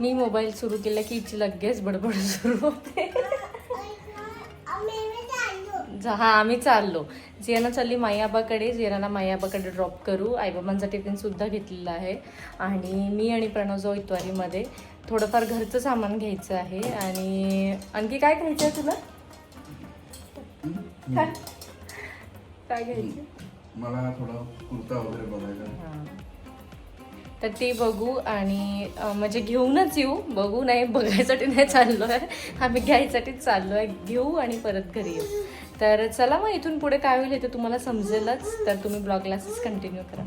मी mobile सुरू केला की हिची लगेच बडबड सुरू होते. जा- हा आम्ही चाललो. जियाना चालली माईआबाकडे जियाना माईआबाकडे ड्रॉप करू. आईबाबांचा टिफिन सुद्धा घेतलेला आहे. आणि मी आणि प्रणव जाऊ इतवारीमध्ये. थोडंफार घरचं सामान घ्यायचं आहे. आणि आणखी काय घ्यायचं आहे तुला? काय घ्यायचं? मला थोडा कुर्ता वगैरे बघायचा हां. तर ते बघू आणि म्हणजे घेऊनच येऊ. बघू नाही बघायसाठी नाही चाललो आहे आम्ही घ्यायसाठीच चाललो आहे घेऊ आणि परत घरी येऊ. तर चला मग इथून पुढे काय होईल हे तर तुम्हाला समजेलच. तर तुम्ही ब्लॉग क्लासेस कंटिन्यू करा.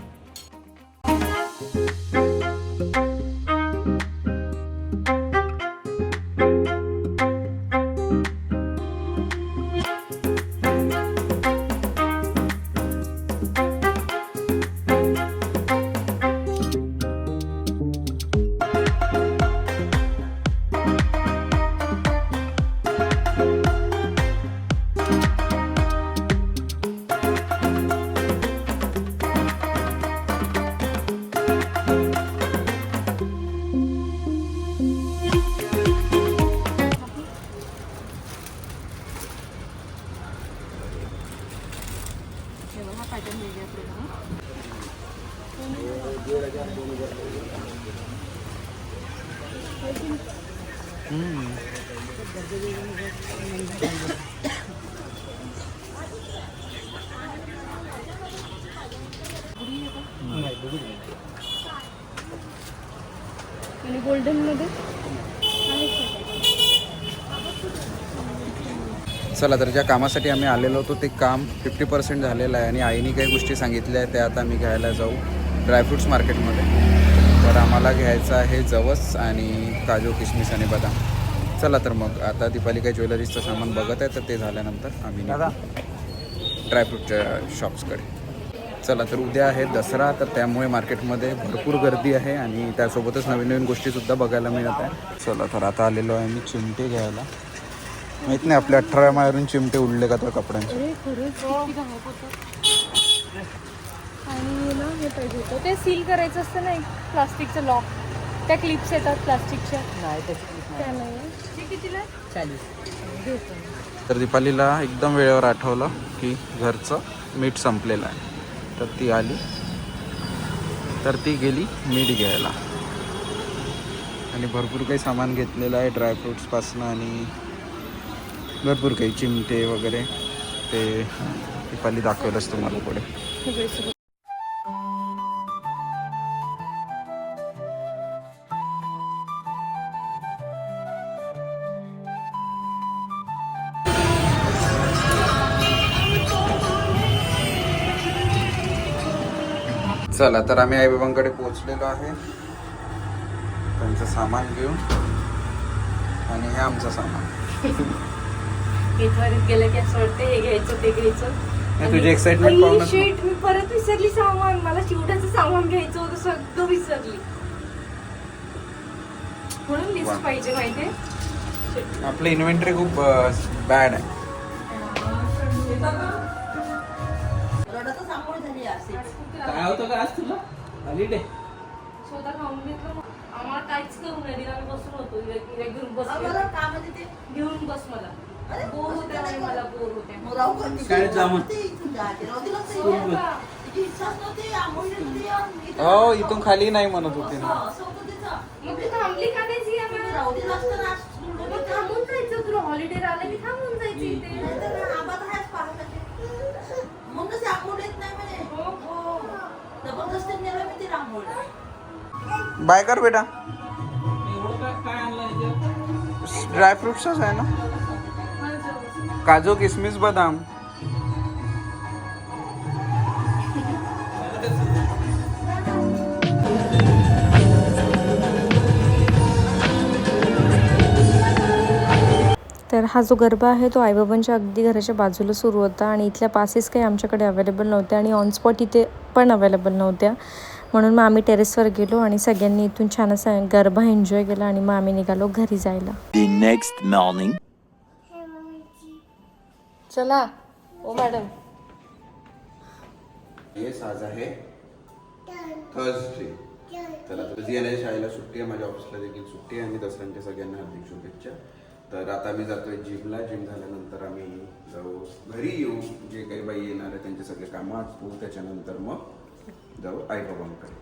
आणि गोल्डनमध्ये चला तर ज्या कामासाठी आम्ही आलेलो होतो ते काम फिफ्टी पर्सेंट झालेलं आहे. आणि आईने काही गोष्टी सांगितल्या आहेत त्या आता आम्ही घ्यायला जाऊ ड्रायफ्रुट्स मार्केटमध्ये तर आम्हाला घ्यायचं आहे जवस आणि काजू किशमिश आणि बदाम. चला तर मग आता दीपाली काही ज्वेलरीजचं सामान बघत आहे तर ते झाल्यानंतर आम्ही ड्रायफ्रूटच्या शॉप्सकडे चला तर उद्या आहे दसरा तर त्यामुळे मार्केटमध्ये भरपूर गर्दी आहे आणि त्यासोबतच नवीन नवीन गोष्टीसुद्धा बघायला मिळत आहे. चला तर आता आलेलो आहे मी चिमटे घ्यायला. माहीत नाही आपल्या अठरा मायरून चिमटे उडले का त्या कपड्यांचे. अरे खरंच किती घाणेरडं होतं. आणि ना हे पाहिजे होतं. ते सील करायचं असतं ना एक प्लास्टिकचं लॉक त्या क्लिप्स येतात प्लास्टिकच्या. त्या नाही. ते कितीला चाळीस. तर दीपालीला एकदम वेळेवर आठवलं की घरचं मीठ संपलेलं आहे. तर ती आली. तर ती गेली मीठ घ्यायला. आणि भरपूर काही सामान घेतलेलं आहे ड्रायफ्रूट्सपासनं आणि भरपूर काही चिमटे वगैरे ते दीपाली दाखवेलच तुम्हाला पुढे. चला तर आम्ही आईबाबांकडे पोहोचलेलो आहे. त्यांचं सामान घेऊन. आणि हे आमचं सामान. गेलं की असं वाटतं हे घ्यायचं ते घ्यायचं. तुझी excitement पाहूनच- शेट मी परत विसरली सामान. मला चिवट्याचं सामान घ्यायचं होतं सगळं विसरली. म्हणून. लिस्ट पाहिजे माहितीये? आपलं इन्व्हेंटरी खूप बॅड आहे. काय होतं का आज तुला? हॉलिडे स्वतः खाऊन घेतलं मग. आम्हाला काहीच करू नये दिला आम्ही बसून होतो. इकडे- इकडे घेऊन बस घेऊन बस मला. हो इथून खाली नाही म्हणत होती ना. बाय कर बेटा. ड्रायफ्रुट्सच आहे ना. काजू किसमिस बदाम तर हा जो गरबा आहे तो आईबाबांच्या अगदी घराच्या बाजूला सुरू होता आणि इथल्या पासेस काही आमच्याकडे अवेलेबल नव्हत्या आणि ऑन स्पॉट इथे पण अवेलेबल नव्हत्या म्हणून मग आम्ही टेरेसवर गेलो आणि सगळ्यांनी इथून छान असा गरबा एन्जॉय केला आणि मग आम्ही निघालो घरी जायला next morning. चला. ओ मॅडम. येस आज आहे थर्सडे चला तर जियाच्या शाळेला सुट्टी आहे माझ्या ऑफिसला देखील सुट्टी आहे. आणि दसऱ्यांच्या सगळ्यांना हार्दिक शुभेच्छा. तर आता मी जातोय जिमला जिम झाल्यानंतर आम्ही जाऊ. घरी येऊ. जे काही बाई येणार आहे त्यांचे सगळे कामं आटपू त्याच्यानंतर मग जाऊ आईबाबांकडे.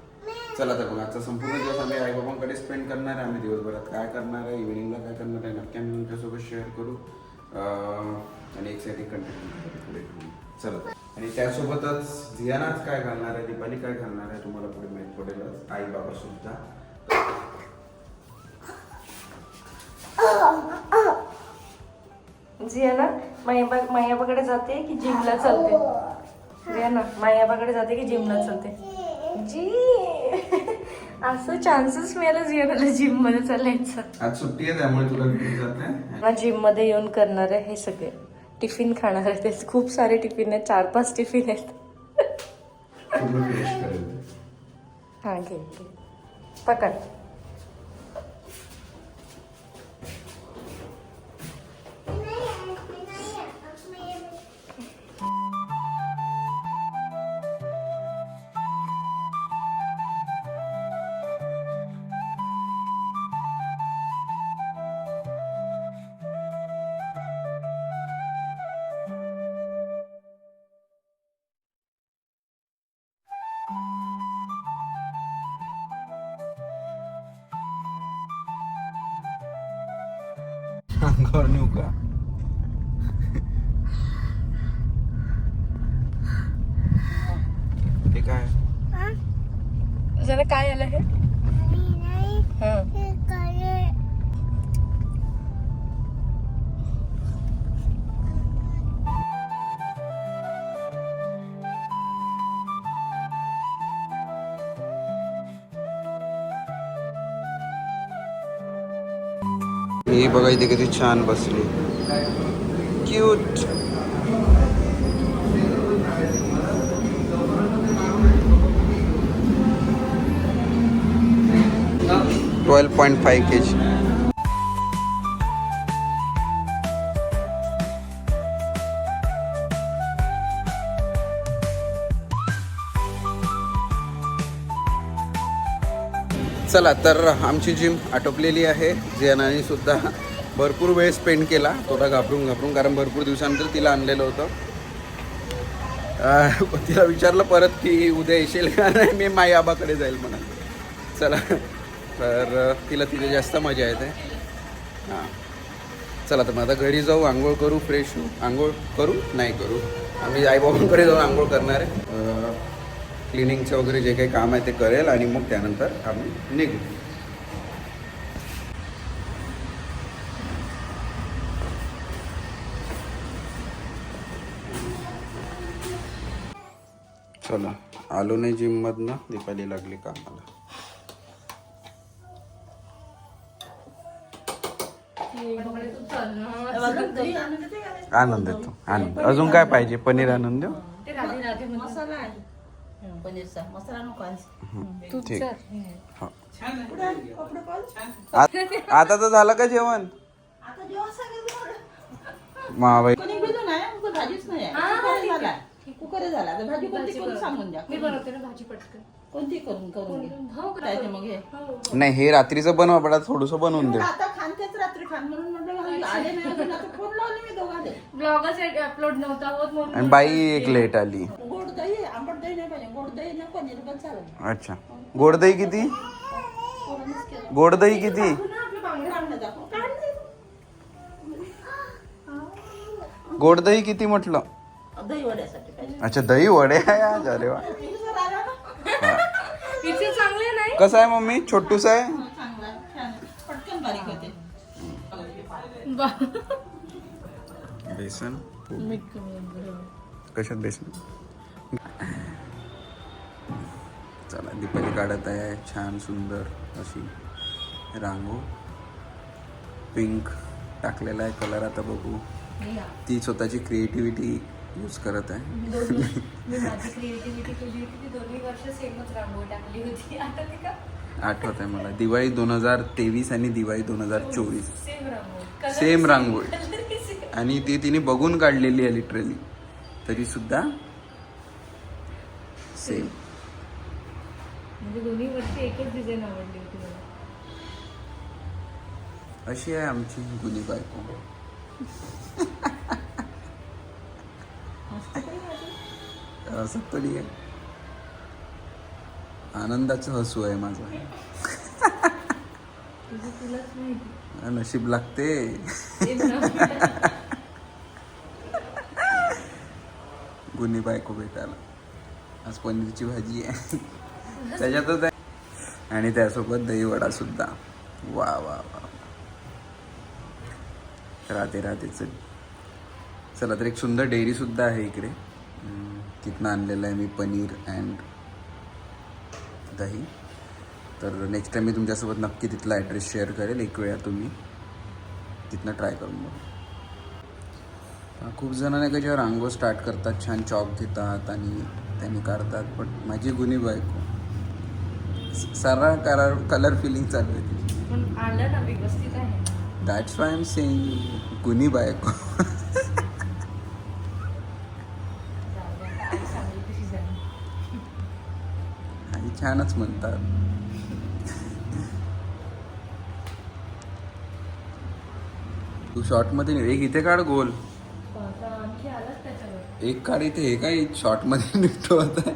चला तर मग आजचा संपूर्ण दिवस आम्ही आईबाबांकडे स्पेंड करणार आहे. आम्ही दिवसभरात काय करणार आहे? इव्हिनिंगला काय करणार आहे? नक्की आम्ही तुमच्यासोबत शेअर करू. आणि एक्साइटिंग कंटेंट पुढे चला. आणि त्यासोबतच झियाना आज काय घालणार आहे दीपाली काय घालणार आहे तुम्हाला पुढे माहीत पडेलच. आई बाबा सुद्धा. जियाना मायाबा मायाबाकडे जाते की जिमला चालते. जियाना मायाबाकडे जाते की जिमला चालते. जी! असं चान्सेस मिळालं जियानाला जिममध्ये चालायचं. आज सुट्टी आहे त्यामुळे तुला जिममध्ये येऊन करणार आहे हे सगळे. टिफिन खाणार आहे. ते खूप सारे टिफिन आहेत. चार पाच टिफिन आहेत. हा घे घे. पकड. अंगावर नेऊ का हे काय जरा काय आलं हा? बघा इथे किती छान बसली cute. Twelve point five K G चला तर आमची जिम आटोपलेली आहे. जे सुद्धा भरपूर वेळ स्पेंड केला. थोडा घाबरून घाबरून कारण भरपूर दिवसानंतर तिला आणलेलं होतं. तिला विचारलं परत की उद्या येशील का? नाही मी माई आबाकडे जाईल म्हणा चला तर तिला तिथे जास्त मजा येते. हां. चला तर मग आता घरी जाऊ आंघोळ करू फ्रेश होऊ. आंघोळ करू? नाही करू. आम्ही आईबाबांकडे जाऊन आंघोळ करणार आहे. क्लिनिंगचं वगैरे जे काही काम आहे ते करेल आणि मग त्यानंतर आम्ही निघू. चला आलो नाही जिममधनं. दीपाली लागली कामाला. आनंद येतो आनंद. अजून काय पाहिजे? पनीर आनंद देऊ? मसाला आहे. पनीरचा मसाला नको आहे तू ठीक. चल. हा. कुठे आहे? कपडे पण आ- आता तर झालं का जेवण? आता सांगितलं कोणी नाही मग भाजीच नाही आहे. कुकर झाला कुकर झाला. तर भाजी कोणती करून सांगून द्या. मी बनवते ना भाजी पटकन. कोणती करून करून घे. हो मग हे? नाही हे रात्रीचं बनवा पडा थोडस बनवून दे. आता खान तेच रात्री खान म्हणून म्हटलं घरी आले नाही अजून आता फोन लावले मी दोघांना ब्लॉगच अपलोड नव्हता होत म्हणून आणि बाई एक लेट आली. गोड दही आंबट दही नाही पाहिजे गोड दही ना पनीर पण चालेल अच्छा. गोड दही किती? पोरांनीच केलं. गोड दही किती? दाखव नाही. गोड दही किती म्हटलं? दही वड्यासाठी पाहिजे. अच्छा दही वडे आहे आज. अरे वा. मिक्सर आला ना. इथे चांगले नाही? कसं आहे मम्मी? छोटूस आहे? चांगला आहे, छान आहे. पटकन बारीक होते. बेसन? कशात बेसन? काढत आहे. छान सुंदर अशी रांगो. पिंक टाकलेला आहे. कलर आता बघू. ती स्वतःची क्रिएटिव्हिटी यूज करत आहे. आठवते आहे मला. दिवाळी दोन हजार तेवीस आणि दिवाळी दोन हजार चोवीस. सेम रांगोळी. आणि ती तिने बघून काढलेली आहे लिटरली तरी सुद्धा सेम म्हणजे दोन्ही वरची एकच डिझाईन आवडली होती मला. अशी आहे आमची गुनी बायको. तरी आहे. आनंदाचं हसू आहे माझं. नशीब लागते. गुन्हे बायको भेटायला. आज पनीरची भाजी आहे. त्याच्यातच आहे. आणि त्यासोबत दही वडा सुद्धा. वा वा वा राहते राहतेच चल. चला तर एक सुंदर डेअरी सुद्धा आहे इकडे. तिथनं आणलेलं आहे मी पनीर अँड दही. तर नेक्स्ट टाइम मी तुमच्यासोबत नक्की तिथला ॲड्रेस शेअर करेल. एक वेळा तुम्ही तिथनं ट्राय करून बघा. खूप जण नाही का जेव्हा रांगो स्टार्ट करतात छान चॉक घेतात आणि त्यांनी काढतात पण माझी गुन्हे बायको. सारा कलर कलर फिलिंग चालू आहे. तिची पण आलं ना व्यवस्थित आहे. दॅट्स वाय एम सेईंग गुन्ही बायको. जाऊ दे, आता आई सांगेल तशी जाईल. आणि छानच म्हणतात. तू शॉर्टमध्ये नाही एक इथे काढ गोल. पण आता आणखी आलाच त्याच्यावर. एक काढ इथे हे काय शॉर्टमध्ये निघतो आता?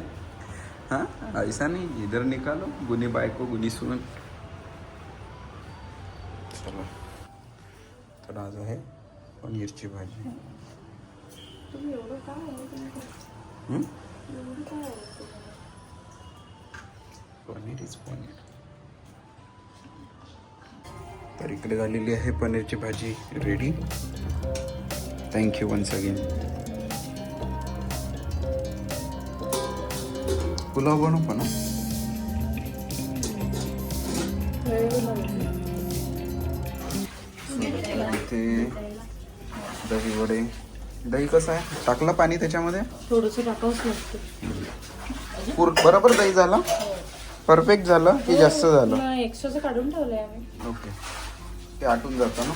हाँ? ऐसा नहीं इधर निकालो गुनी बायको गुनी सुन। चलो तर आज आहे पनीरची भाजी? पनीर इज पनीर। तर इकडे झालेली आहे पनीरची भाजी ready thank you once again pulao बनवू पण? इथे दही वडे. दही कसं आहे? टाकलं पाणी त्याच्यामध्ये? थोडंसं टाकावंच लागतं. पूर बरोबर दही झालं? परफेक्ट झालं की जास्त झालं? एक्स्ट्राचं काढून ठेवलंय आम्ही. ओके ते आटून जातं ना?